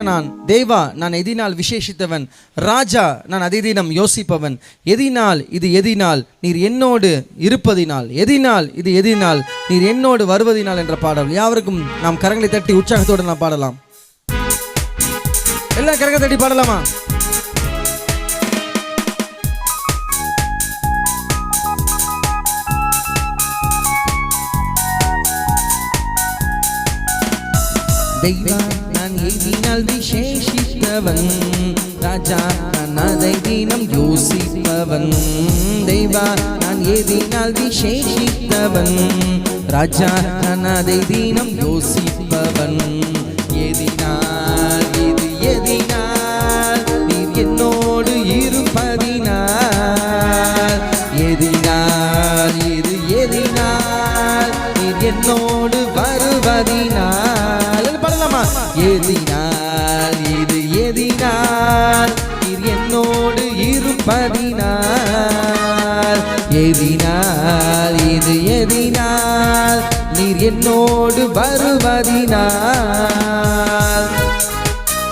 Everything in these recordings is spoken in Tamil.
நான் தேவா நான் எதினால் விசேஷித்தவன். ராஜா நான் அதிதினம் யோசிப்பவன். எதினால் இது எதினால் நீர் என்னோடு இருப்பதினால். எதினால் இது எதினால் நீர் என்னோடு வருவதினால் என்ற பாடல். யாவருக்கும் நாம் கரங்களை தட்டி உற்சாகத்தோடு நாம் பாடலாம். எல்லாம் கரங்களை தட்டி பாடலாமா? தெய்வா நான் எதினால் விசேஷித்தவன் ராஜா நான் அதை தினம் யோசிப்பவன் தெய்வா நான் எதினால் விசேஷித்தவன் ராஜா நான் அதை தினம் யோசிப்பவன் எதினால் இது எதினால் நீர் என்னோடு இருப்பதினால் எதினால் இது எதினால் நீர் என்னோடு வருவதினால் எதினால் இது எதினால் நீர் என்னோடு இருப்பதினால். எதினால் இது எதினால் நீர் என்னோடு வருவதினால்.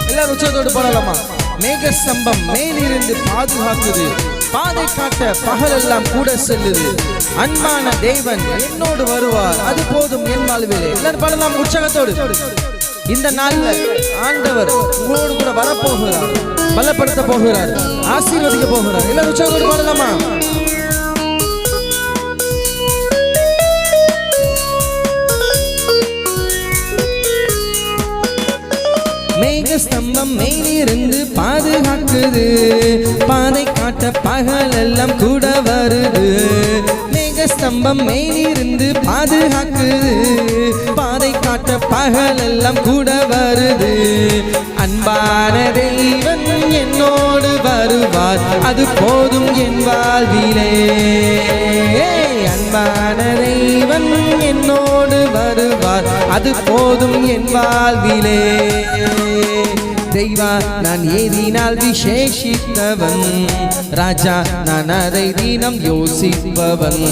எல்லாரும் உச்சத்தோடு பாடலாமா மேக ஸ்தம்பம் மேலிருந்து பாதுகாக்குது. பாதை காட்ட பகலெல்லாம் கூட செல்லுது. அன்பான தேவன் என்னோடு வருவார். அது போதும் என் வாழ்விலே. எல்லாரும் பாடலாம் உற்சாகத்தோடு. இந்த நாள்ல ஆண்டவர் உங்களோடு கூட வரப்போகிறார் பலப்படுத்த போகிறார் ஆசீர்வதிக்க போகிறார். எல்லாரும் உற்சாகம் பாடலாமா? மேக ஸ்தம்பம் மேலிருந்து பாதுகாக்குது. பாதை காட்ட பகலெல்லாம் கூட வருது. ஸ்தம்பம் மேலிருந்து பாதுகாக்குது. பாதை காட்ட பகலெல்லாம் கூட வருது. அன்பான தெய்வன் என்னோடு வருவார். அது போதும் என் வாழ்விலே. அன்பான தெய்வன் என்னோடு வருவார். அது போதும் என் வாழ்விலே. தெய்வா நான் ஏதினால் விசேஷித்தவன். ராஜா நான் அதை தினம் யோசிப்பவன்.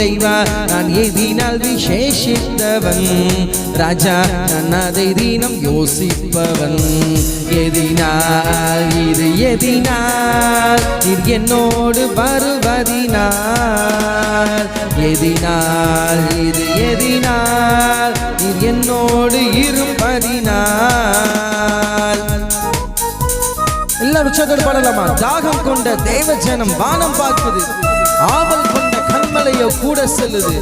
தெய்வா நான் ஏதினால் விசேஷித்தவன். ராஜா நான் அதை தினம் யோசிப்பவன். எதினால் இது எதினால் இது என்னோடு வருவதினால். எதினால் இது எதினால் இது என்னோடு இருப்பதினால். எல்லாரும் உச்சத்தோடு பாடலாமா தாகம் கொண்ட தேவ ஜனம் வானம் பார்க்குது. ஆவல் கொண்ட கண்மலையோ கூட செல்லுது.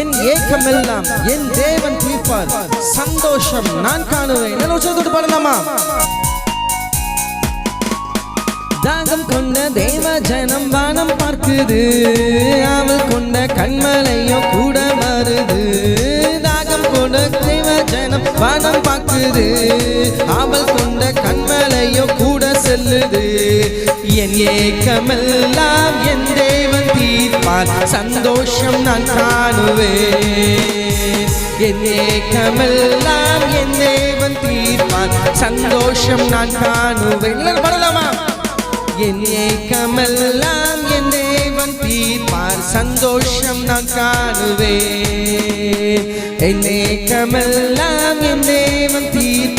என் ஏக்கம் எல்லாம் என் தேவன் தீர்ப்பார் சந்தோஷம் நான் காணுவேன். எல்லாரும் உச்சத்தோடு பாடலாமா தாகம் கொண்ட தேவ ஜனம் வானம் பார்க்குது. ஆவல் கொண்ட கண்மலையோ கூட வருது. தாகம் கொண்ட தேவ ஜனம் வானம் கூட என் ஏக்கமெல்லாம் என் தேவன் தீர்ப்பார். சந்தோஷம் நான் காணுவேன். என் ஏக்கமெல்லாம் என் தேவன் தீர்ப்பார். சந்தோஷம் நான் காணுவேன். எல்லாரும் பாடலாமா? என் ஏக்கமெல்லாம் என் தேவன் தீர்ப்பார். சந்தோஷம் நான் காணுவேன். என் ஏக்கமெல்லாம்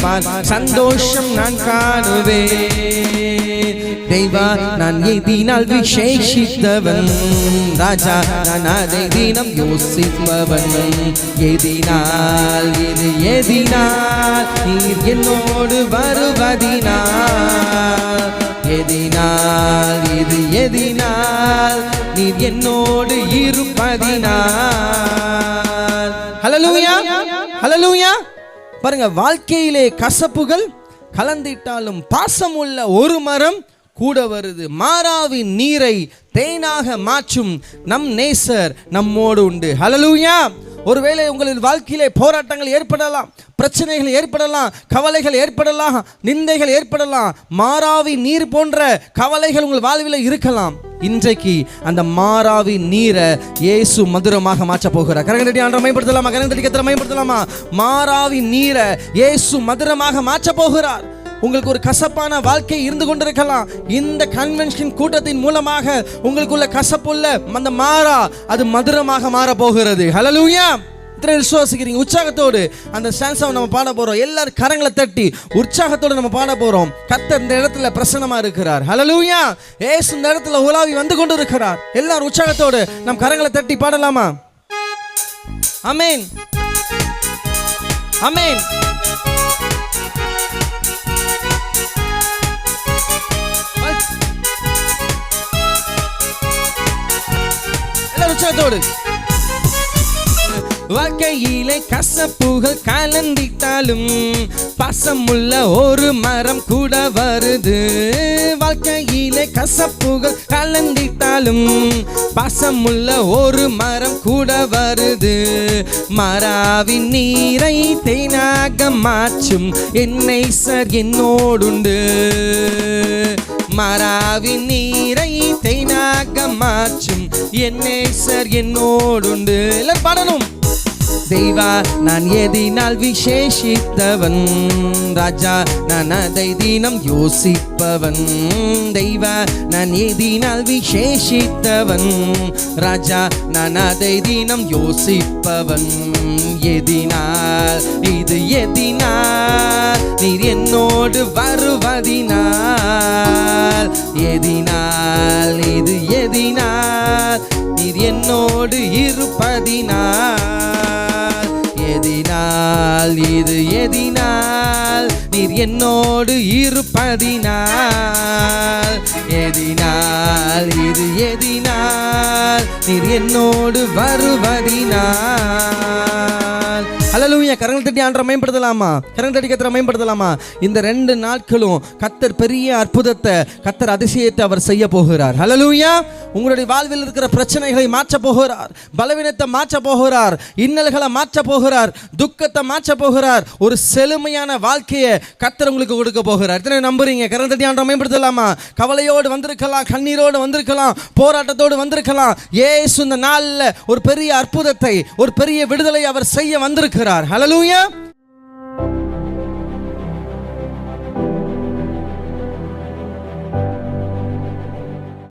தீர்ப்பார் சந்தோஷம் நான் காணுவேன். தெய்வா நான் எதினால் விசேஷித்தவன். ராஜா நான் அதை தினம் யோசிப்பவன். எதினால் இது எதினால்? நீர் என்னோடு வருவதினால். எதினால் இது எதினால்? நீர் என்னோடு இருப்பதினால். ஹலலூயா ஹலலூயா பாருங்க வாழ்க்கையிலே கசப்புகள் கலந்திட்டாலும் பாசம் உள்ள ஒரு மரம் கூட வருது. மாறாவின் நீரை தேனாக மாற்றும் நம் நேசர் நம்மோடு உண்டு. ஹலலூயா ஒருவேளை உங்களின் வாழ்க்கையிலே போராட்டங்கள் ஏற்படலாம் பிரச்சனைகள் ஏற்படலாம் கவலைகள் ஏற்படலாம் நிந்தைகள் ஏற்படலாம் மாறாவி நீர் போன்ற கவலைகள் உங்கள் வாழ்வில் இருக்கலாம். இன்றைக்கு அந்த மாறாவி நீரை இயேசு மதுரமாக மாற்ற போகிறார். கரங்கடி ஆண்டரை மேம்படுத்தலாமா? கரங்கடி கத்திர மேம்படுத்தலாமா? மாறாவி நீரை இயேசு மதுரமாக மாற்ற போகிறார். உங்களுக்கு ஒரு கசப்பான வாழ்க்கை இருந்து கொண்டிருக்கலாம். இந்த கன்வென்ஷன் கூட்டத்தின் மூலமாக உங்களுக்குள்ள கசப்புள்ள அந்த மாறா அது மதுரமாக மாற போகிறது. ஹலலூயா இத்தனை விசுவாசிக்கிறீங்க? உற்சாகத்தோடு அந்த ஸ்டான்ஸாவை நம்ம பாட போகிறோம் எல்லாரும் கரங்களை தட்டி உற்சாகத்தோடு நம்ம பாட போகிறோம் கத்த இந்த இடத்துல பிரசன்னமாக இருக்கிறார். ஹலலூயா ஏசு இந்த இடத்துல உலாவி வந்து கொண்டு இருக்கிறார் எல்லாரும் உற்சாகத்தோடு நம் கரங்களை தட்டி பாடலாமா? அமேன் அமேன் எல்லாரும் உற்சாகத்தோடு. வாழ்க்கையிலே கசப்புகள் கலந்திட்டாலும் பாசமுள்ள ஒரு மரம் கூட வருது. வாழ்க்கையிலே கசப்புகள் கலந்திட்டாலும் பாசமுள்ள ஒரு மரம் கூட வருது. மராவின் நீரை தேனாக மாற்றும் என்னை சார் என்னோடுண்டு. மராவின் நீரை தேனாக மாற்றும் என்னை சார் என்னோடுண்டு. எல்லாரும் பாடணும். தெய்வா நான் எதினால் விசேஷித்தவன். ராஜா நான் அதை தினம் யோசிப்பவன். தெய்வா நான் எதினால் விசேஷித்தவன். ராஜா நான் அதை தினம் யோசிப்பவன். எதினால் இது எதினால் நீர் என்னோடு வருவதினால். எதினால் இது எதினால் நீர் என்னோடு இருப்பதினால். எதினால் இது எதினால் நீர் என்னோடு இருப்பதினால். எதினால் இது எதினால் நீர் என்னோடு வருவதினால். ஹalleluya கரங்கள் தட்டி ஆண்டரை மேம்படுத்தலாமா? கரங்கள் தட்டி கத்தரை மேம்படுத்தலாமா? இந்த ரெண்டு நாட்களும் கத்தர் பெரிய அற்புதத்தை கத்தர் அதிசயத்தை அவர் செய்ய போகிறார். ஹalleluya உங்களுடைய வாழ்வில் இருக்கிற பிரச்சனைகளை மாற்ற போகிறார். பலவீனத்தை மாற்ற போகிறார். இன்னல்களை மாற்ற போகிறார். துக்கத்தை மாற்ற போகிறார். ஒரு செழுமையான வாழ்க்கையை கத்தர் உங்களுக்கு கொடுக்க போகிறார். இத்தனை நம்புறீங்க? கரங்கள் தட்டி ஆண்டரை மேம்படுத்தலாமா? கவலையோடு வந்திருக்கலாம் கண்ணீரோடு வந்திருக்கலாம் போராட்டத்தோடு வந்திருக்கலாம். ஏசு இந்த நாளில் ஒரு பெரிய அற்புதத்தை ஒரு பெரிய விடுதலை அவர் செய்ய வந்திருக்கிறார். Hallelujah.